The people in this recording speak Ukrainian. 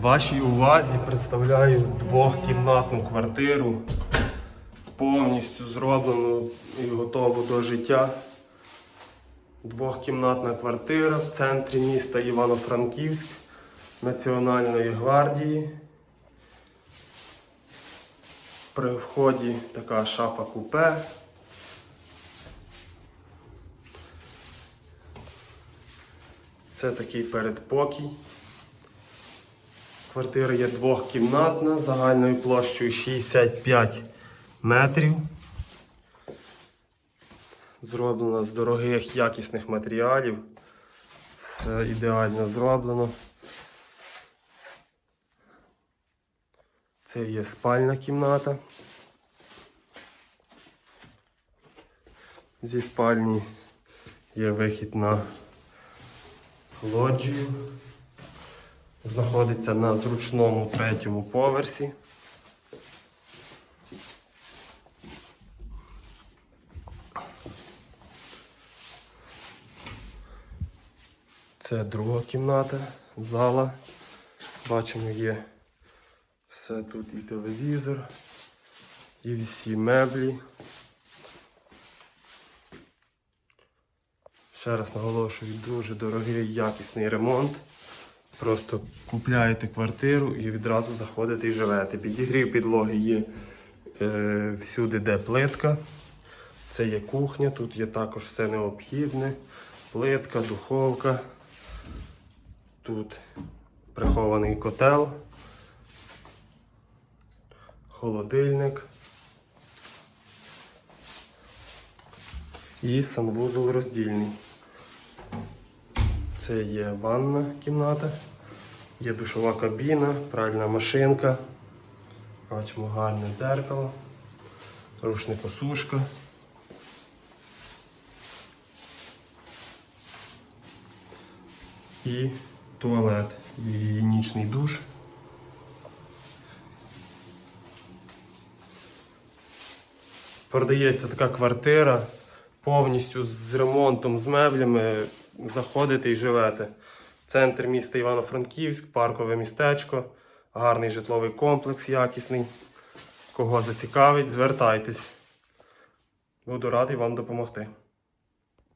Вашій увазі представляю двохкімнатну квартиру, повністю зроблену і готову до життя. Двохкімнатна квартира в центрі міста Івано-Франківськ Національної гвардії. При вході така шафа купе. Це такий передпокій. Квартира є двохкімнатна загальною площею 65 метрів. Зроблена з дорогих якісних матеріалів. Все ідеально зроблено. Це є спальна кімната. Зі спальні є вихід на лоджію. Знаходиться на зручному третьому поверсі. Це друга кімната, зала. Бачимо, є все тут і телевізор, і всі меблі. Ще раз наголошую, дуже дорогий якісний ремонт. Просто купляєте квартиру і відразу заходите і живете. Підігрів підлоги є е, всюди, де плитка. Це є кухня, тут є також все необхідне. Плитка, духовка. Тут прихований котел, холодильник і санвузол роздільний. Це є ванна кімната, є душова кабіна, пральна машинка. Бачимо гарне дзеркало, рушникосушка. І туалет, і гігієнічний душ. Продається така квартира повністю з ремонтом, з меблями. Заходите і живете. Центр міста Івано-Франківськ, паркове містечко, гарний житловий комплекс якісний. Кого зацікавить, звертайтесь. Буду радий вам допомогти.